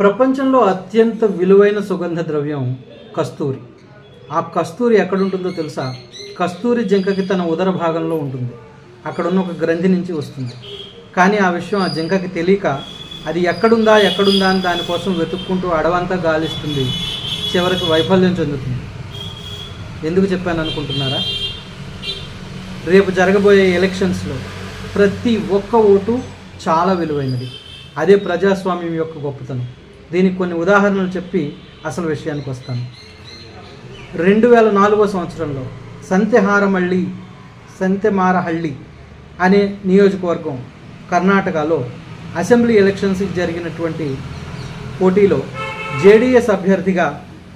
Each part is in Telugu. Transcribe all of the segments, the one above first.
ప్రపంచంలో అత్యంత విలువైన సుగంధ ద్రవ్యం కస్తూరి. ఆ కస్తూరి ఎక్కడుంటుందో తెలుసా? కస్తూరి జింకకి తన ఉదర భాగంలో ఉంటుంది. అక్కడున్న ఒక గ్రంథి నుంచి వస్తుంది. కానీ ఆ విషయం ఆ జింకకి తెలియక అది ఎక్కడుందా ఎక్కడుందా అని దానికోసం వెతుక్కుంటూ అడవంతా గాలిస్తుంది. చివరికి వైఫల్యం చెందుతుంది. ఎందుకు చెప్పాను అనుకుంటున్నారా? రేపు జరగబోయే ఎలక్షన్స్లో ప్రతి ఒక్క ఓటు చాలా విలువైనది. అదే ప్రజాస్వామ్యం యొక్క గొప్పతనం. దీనికి కొన్ని ఉదాహరణలు చెప్పి అసలు విషయానికి వస్తాను. రెండు వేల నాలుగో సంవత్సరంలో సంతెహారమళ్ళి సంతెమారహళ్ళి అనే నియోజకవర్గం కర్ణాటకలో అసెంబ్లీ ఎలక్షన్స్కి జరిగినటువంటి పోటీలో జేడీఎస్ అభ్యర్థిగా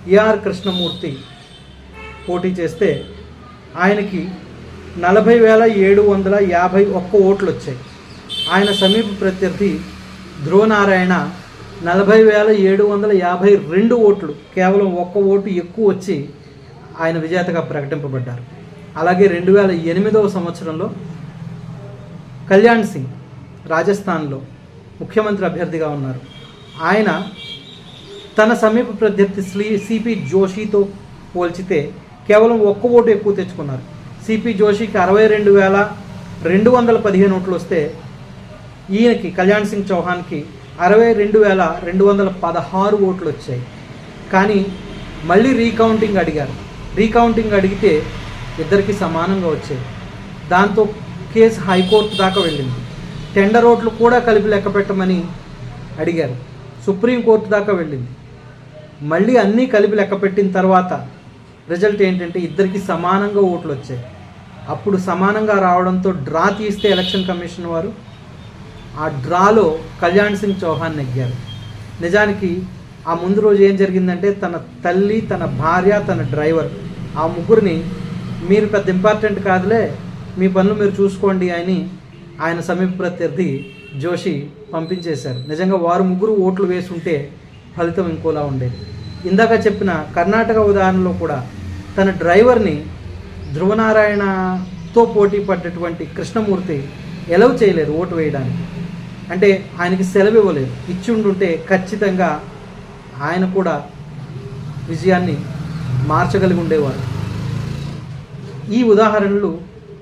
ఏఆర్ కృష్ణమూర్తి పోటీ చేస్తే ఆయనకి నలభై వేల ఏడు వందల యాభై ఒక్క ఓట్లు వచ్చాయి ఆయన సమీప ప్రత్యర్థి ధ్రువనారాయణ నలభై వేల ఏడు వందల యాభై రెండు ఓట్లు కేవలం ఒక్క ఓటు ఎక్కువ వచ్చి ఆయన విజేతగా ప్రకటింపబడ్డారు. అలాగే రెండు వేల ఎనిమిదవ సంవత్సరంలో కళ్యాణ్ సింగ్ రాజస్థాన్లో ముఖ్యమంత్రి అభ్యర్థిగా ఉన్నారు. ఆయన తన సమీప ప్రత్యర్థి శ్రీ సిపి జోషితో పోల్చితే కేవలం ఒక్క ఓటు ఎక్కువ తెచ్చుకున్నారు. సిపి జోషికి అరవై రెండు వేల రెండు వందల పదిహేను ఓట్లు వస్తే ఈయనకి కళ్యాణ్ సింగ్ చౌహాన్కి అరవై రెండు వేల రెండు వందల పదహారు ఓట్లు వచ్చాయి కానీ మళ్ళీ రీకౌంటింగ్ అడిగారు. రీకౌంటింగ్ అడిగితే ఇద్దరికి సమానంగా వచ్చాయి. దాంతో కేసు హైకోర్టు దాకా వెళ్ళింది. టెండర్ ఓట్లు కూడా కలిపి లెక్క పెట్టమని అడిగారు. సుప్రీంకోర్టు దాకా వెళ్ళింది. మళ్ళీ అన్నీ కలిపి లెక్క పెట్టిన తర్వాత రిజల్ట్ ఏంటంటే ఇద్దరికి సమానంగా ఓట్లు వచ్చాయి అప్పుడు సమానంగా రావడంతో డ్రా తీస్తే ఎలక్షన్ కమిషన్ వారు ఆ డ్రాలో కళ్యాణ్ సింగ్ చౌహాన్ నెగ్గారు. నిజానికి ఆ ముందు రోజు ఏం జరిగిందంటే తన తల్లి తన భార్య తన డ్రైవర్ ఆ ముగ్గురిని మీరు పెద్ద ఇంపార్టెంట్ కాదులే మీ పనులు మీరు చూసుకోండి అని ఆయన సమీప ప్రత్యర్థి జోషి పంపించేశారు. నిజంగా వారు ముగ్గురు ఓట్లు వేసుంటే ఫలితం ఇంకోలా ఉండేది. ఇందాక చెప్పిన కర్ణాటక ఉదాహరణలో కూడా తన డ్రైవర్ని ధ్రువనారాయణతో పోటీ పడ్డటువంటి కృష్ణమూర్తి ఎలవ్ చేయలేదు ఓటు వేయడానికి. అంటే ఆయనకి సెలవు ఇవ్వలేదు. ఇచ్చి ఉండుంటే ఖచ్చితంగా ఆయన కూడా విజయాన్ని మార్చగలిగి ఉండేవారు. ఈ ఉదాహరణలు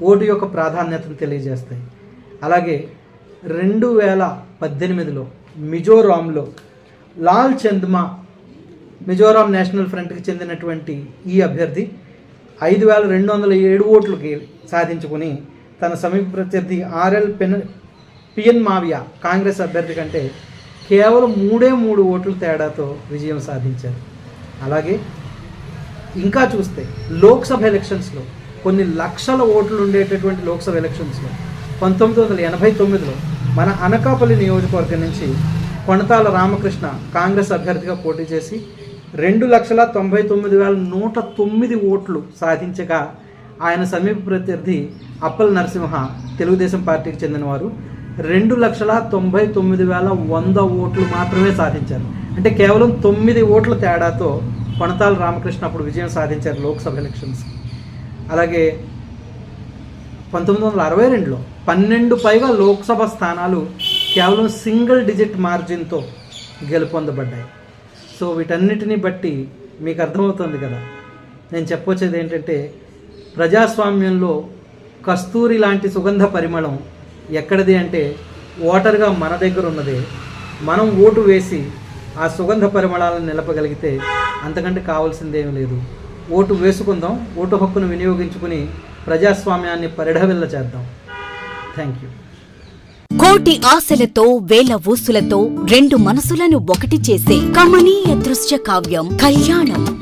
ఓటు యొక్క ప్రాధాన్యతను తెలియజేస్తాయి. అలాగే రెండు వేల పద్దెనిమిదిలో మిజోరాంలో లాల్ చంద్మా మిజోరాం నేషనల్ ఫ్రంట్కి చెందినటువంటి ఈ అభ్యర్థి ఐదు వేల రెండు వందల ఏడు ఓట్లకి సాధించుకుని తన సమీప ప్రత్యర్థి ఆర్ఎల్ పెన్ పిఎన్ మావియా కాంగ్రెస్ అభ్యర్థి కంటే కేవలం మూడే మూడు ఓట్ల తేడాతో విజయం సాధించారు. అలాగే ఇంకా చూస్తే లోక్సభ ఎలక్షన్స్లో కొన్ని లక్షల ఓట్లు ఉండేటటువంటి లోక్సభ ఎలక్షన్స్లో పంతొమ్మిది వందల ఎనభై తొమ్మిదిలో మన అనకాపల్లి నియోజకవర్గం నుంచి కొణతాల రామకృష్ణ కాంగ్రెస్ అభ్యర్థిగా పోటీ చేసి రెండు లక్షల తొంభై తొమ్మిది వేల నూట తొమ్మిది ఓట్లు సాధించగా ఆయన సమీప ప్రత్యర్థి అప్పల్ నరసింహ తెలుగుదేశం పార్టీకి చెందినవారు. రెండు లక్షల తొంభై తొమ్మిది వేల వంద ఓట్లు మాత్రమే సాధించారు. అంటే కేవలం తొమ్మిది ఓట్ల తేడాతో కొణతాల రామకృష్ణ అప్పుడు విజయం సాధించారు లోక్సభ ఎలక్షన్స్. అలాగే పంతొమ్మిది వందల అరవై రెండులో పన్నెండు పైగా లోక్సభ స్థానాలు కేవలం సింగిల్ డిజిట్ మార్జిన్తో గెలుపొందబడ్డాయి. సో వీటన్నిటిని బట్టి మీకు అర్థమవుతుంది కదా. నేను చెప్పొచ్చేది ఏంటంటే ప్రజాస్వామ్యంలో కస్తూరి లాంటి సుగంధ పరిమళం ఎక్కడిది అంటే ఓటర్గా మన దగ్గర ఉన్నదే. మనం ఓటు వేసి ఆ సుగంధ పరిమళాలను నిలపగలిగితే అంతకంటే కావాల్సిందేమీ లేదు. ఓటు వేసుకుందాం ఓటు హక్కును వినియోగించుకుని ప్రజాస్వామ్యాన్ని పరిఢవిల్ల చేద్దాం. Thank you. కోటి ఆశలతో వేల ఊసులతో రెండు మనసులను ఒకటి చేసే కమనీయ దృశ్య కావ్యం కళ్యాణం.